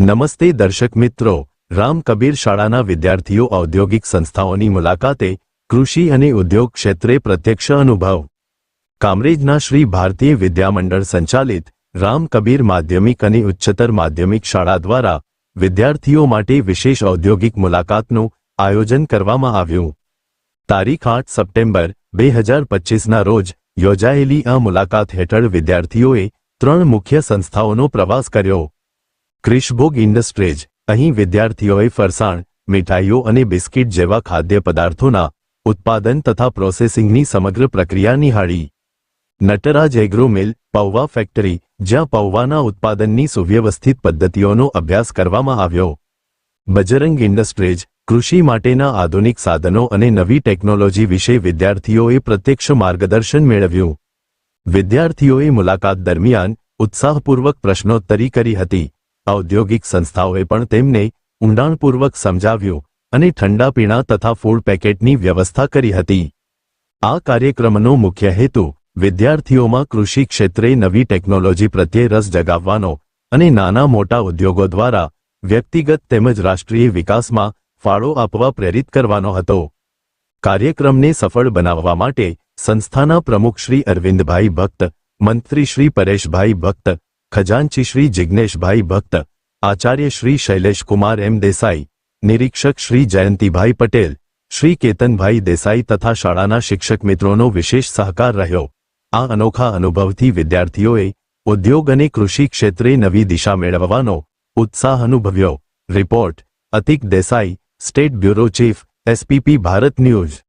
નમસ્તે દર્શક મિત્રો, રામ કબીર શાળાના વિદ્યાર્થીઓ ઔદ્યોગિક સંસ્થાઓની મુલાકાતે કૃષિ અને ઉદ્યોગ ક્ષેત્રે પ્રત્યક્ષ અનુભવ. કામરેજના શ્રી ભારતીય વિદ્યામંડળ સંચાલિત રામ કબીર માધ્યમિક અને ઉચ્ચતર માધ્યમિક શાળા દ્વારા વિદ્યાર્થીઓ માટે વિશેષ ઔદ્યોગિક મુલાકાતનું આયોજન કરવામાં આવ્યું. તારીખ આઠ સપ્ટેમ્બર બે હજાર પચીસના રોજ યોજાયેલી આ મુલાકાત હેઠળ વિદ્યાર્થીઓએ ત્રણ મુખ્ય સંસ્થાઓનો પ્રવાસ કર્યો. ક્રિશભોગ ઇન્ડસ્ટ્રીઝ. અહીં વિદ્યાર્થીઓએ ફરસાણ, મીઠાઈઓ અને બિસ્કિટ જેવા ખાદ્ય પદાર્થોના ઉત્પાદન તથા પ્રોસેસિંગની સમગ્ર પ્રક્રિયા નિહાળી. નટરાજ એગ્રો મિલ, પૌવા ફેક્ટરી, જ્યાં પૌવાના ઉત્પાદનની સુવ્યવસ્થિત પદ્ધતિઓનો અભ્યાસ કરવામાં આવ્યો. બજરંગ ઇન્ડસ્ટ્રીઝ, કૃષિ માટેના આધુનિક સાધનો અને નવી ટેકનોલોજી વિશે વિદ્યાર્થીઓએ પ્રત્યક્ષ માર્ગદર્શન મેળવ્યું. વિદ્યાર્થીઓએ મુલાકાત દરમિયાન ઉત્સાહપૂર્વક પ્રશ્નોત્તરી કરી હતી. ઔદ્યોગિક સંસ્થાઓએ પણ તેમને ઊંડાણપૂર્વક સમજાવ્યું અને ઠંડા પીણા તથા ફૂડ પેકેટની વ્યવસ્થા કરી હતી. આ કાર્યક્રમનો મુખ્ય હેતુ વિદ્યાર્થીઓમાં કૃષિ ક્ષેત્રે નવી ટેકનોલોજી પ્રત્યે રસ જગાવવાનો અને નાના મોટા ઉદ્યોગો દ્વારા વ્યક્તિગત તેમજ રાષ્ટ્રીય વિકાસમાં ફાળો આપવા પ્રેરિત કરવાનો હતો. કાર્યક્રમને સફળ બનાવવા માટે સંસ્થાના પ્રમુખ શ્રી અરવિંદભાઈ ભક્ત, મંત્રી શ્રી પરેશભાઈ ભક્ત ખજાનચી શ્રી જિજ્ઞેશભાઈ ભક્ત, આચાર્ય શ્રી શૈલેષકુમાર એમ દેસાઈ, નિરીક્ષક શ્રી જયંતિભાઈ પટેલ, શ્રી કેતનભાઈ દેસાઈ તથા શાળાના શિક્ષક મિત્રોનો વિશેષ સહકાર રહ્યો. આ અનોખા અનુભવથી વિદ્યાર્થીઓએ ઉદ્યોગ અને કૃષિ ક્ષેત્રે નવી દિશા મેળવવાનો ઉત્સાહ અનુભવ્યો. Report, Atik Desai, state bureau chief, SPP Bharat news.